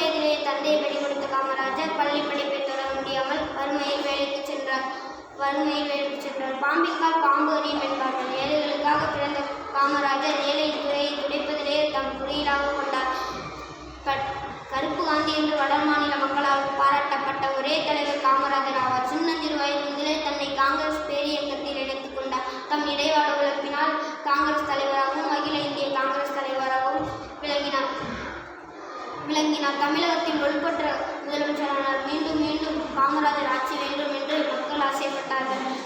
வயதிலே தந்தையை பலி கொடுத்த காமராஜர் பள்ளி படிப்பை தொடர முடியாமல் வறுமையில் வேலைக்கு சென்றார். வறுமையில் வேலைக்கு சென்றார். பாம்பிக்கால் பாம்பு அறியும் என்பார்கள். ஏழைகளுக்காக பிறந்த காமராஜர் ஏழை துறையை துடைப்பதிலே தம் குறியீடாக கொண்டார். கருப்பு காந்தி என்று வட மாநில மக்களால் பாராட்டப்பட்ட ஒரே தலைவர் விளங்கினார் தமிழகத்தின் ஒழுப்பற்ற முதலமைச்சரானார் மீண்டும் மீண்டும் காமராஜர் ஆட்சி வேண்டும் என்று மக்கள் ஆசைப்பட்டார்கள்.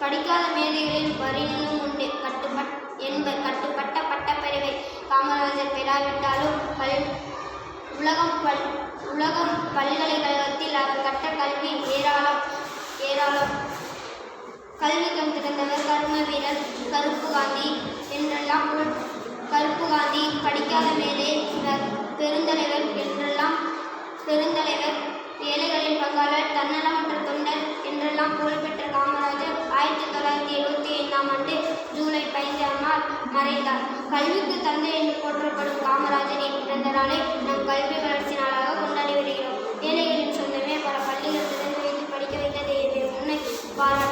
படிக்காத மேதைகளில் வரினும் உண்டு. கட்டுப்பட் என்ப கட்டுப்பட்ட பட்டப்பெருவை காமராஜர் பெறாவிட்டாலும் பல் உலகம் பல் உலகம் பல்கலைக்கழகத்தில் அவர் கட்ட கல்வி ஏராளம் ஏராளம். கல்வி கண் திறந்தவர் கர்ம வீரர் கருப்பு காந்தி என்றெல்லாம் கருப்பு காந்தி படிக்காத பெருந்தலைவர் ஏழைகளின் பங்காளர் தன்னலமற்ற தொண்டர் என்றெல்லாம் புகழ்பெற்ற காமராஜர் ஆயிரத்தி தொள்ளாயிரத்தி எழுபத்தி ஐந்தாம் ஆண்டு ஜூலை பதினைந்தாம் நாள் மறைந்தார். கல்விக்கு தந்தை என்று போற்றப்படும் காமராஜரின் பிறந்த நாளை நம் கல்வி வளர்ச்சி நாளாக கொண்டாடி வருகிறோம். ஏழைகளின் சொந்தமே பல பள்ளிகள் திறந்து வைத்து படிக்க வைத்த தெய்வமே உன்னை பாராட்ட